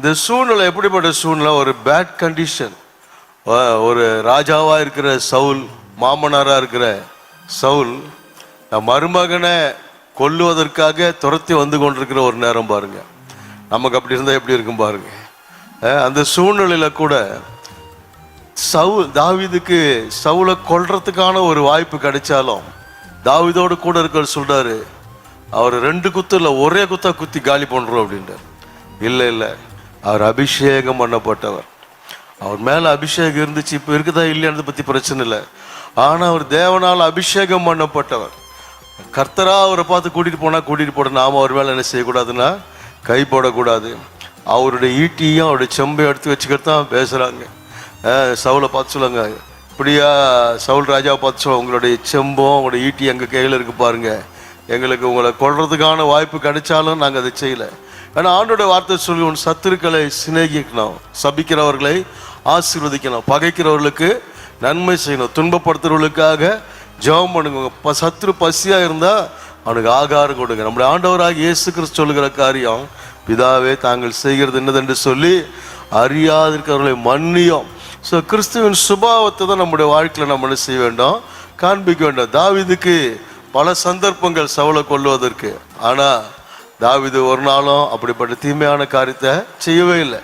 இந்த சூழ்நிலை எப்படிப்பட்ட சூழ்நிலை? ஒரு பேட் கண்டிஷன் ஒரு ராஜாவா இருக்கிற சவுல் மாமனாரா இருக்கிற சவுல் மருமகனை கொல்லுவதற்காக துரத்தி வந்து கொண்டிருக்கிற ஒரு நேரம் பாருங்க. நமக்கு அப்படி இருந்தால் எப்படி இருக்கும் பாருங்க. அந்த சூழ்நிலையில கூட சவுல் தாவிதுக்கு சவுலை கொல்றதுக்கான ஒரு வாய்ப்பு கிடைச்சாலும் தாவீதோடு கூட இருக்கிற சொல்றாரு அவர் ரெண்டு குத்து இல்லை ஒரே குத்தா குத்தி காலி பண்றோம் அப்படின்ட்டு இல்லை இல்லை. அவர் அபிஷேகம் பண்ணப்பட்டவர். அவர் மேலே அபிஷேகம் இருந்துச்சு இப்போ இருக்குதா இல்லையானதை பற்றி பிரச்சனை இல்லை. ஆனால் அவர் தேவனால் அபிஷேகம் பண்ணப்பட்டவர். கர்த்தரா அவரை பார்த்து கூட்டிகிட்டு போனால் கூட்டிகிட்டு போட நாம் அவர் மேலே என்ன செய்யக்கூடாதுன்னா கை போடக்கூடாது. அவருடைய ஈட்டியும் அவருடைய செம்பையும் எடுத்து வச்சுக்கிட்டு தான் பேசுகிறாங்க சவுளை சவுலை பார்த்து சொல்லுங்க. இப்படியா சவுல் ராஜாவை பார்த்து சொல்லுங்க. உங்களுடைய செம்பும் உங்களுடைய ஈட்டி எங்கள் கையில் இருக்கு பாருங்கள் எங்களுக்கு உங்களை கொள்றதுக்கான வாய்ப்பு கிடைச்சாலும் நாங்கள் அதை செய்யல. ஏன்னா ஆண்டோட வார்த்தை சொல்லி உன் சத்துருக்களை சிநேகிக்கணும் சபிக்கிறவர்களை ஆசீர்வதிக்கணும் பகைக்கிறவர்களுக்கு நன்மை செய்யணும் துன்பப்படுத்துறவர்களுக்காக ஜெபம் பண்ணுங்க. ப- சத்துரு பசியாக இருந்தா அவனுக்கு ஆகாரம் கொடுங்க. நம்முடைய ஆண்டவராக இயேசு கிறிஸ்து சொல்லுகிற காரியம் பிதாவே தாங்கள் செய்கிறது என்னதென்று சொல்லி அறியாதிருக்கிறவர்களை மன்னியும். ஸோ கிறிஸ்துவின் சுபாவத்தை தான் நம்முடைய வாழ்க்கையில் நம்ம என்ன செய்ய வேண்டும்? காண்பிக்க வேண்டும். தாவிதுக்கு பல சந்தர்ப்பங்கள் சவலை கொள்வதற்கு ஆனா தாவிது ஒரு நாளும் அப்படிப்பட்ட தீமையான காரியத்தை செய்யவே இல்லை.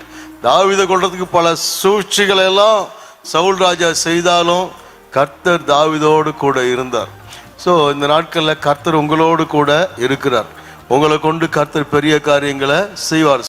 தாவிதை கொள்றதுக்கு பல சூழ்ச்சிகளை எல்லாம் சவுல் ராஜா செய்தாலும் கர்த்தர் தாவிதோடு கூட இருந்தார். ஸோ இந்த நாட்களில் கர்த்தர் உங்களோடு கூட இருக்கிறார். உங்களை கொண்டு கர்த்தர் பெரிய காரியங்களை செய்வார்.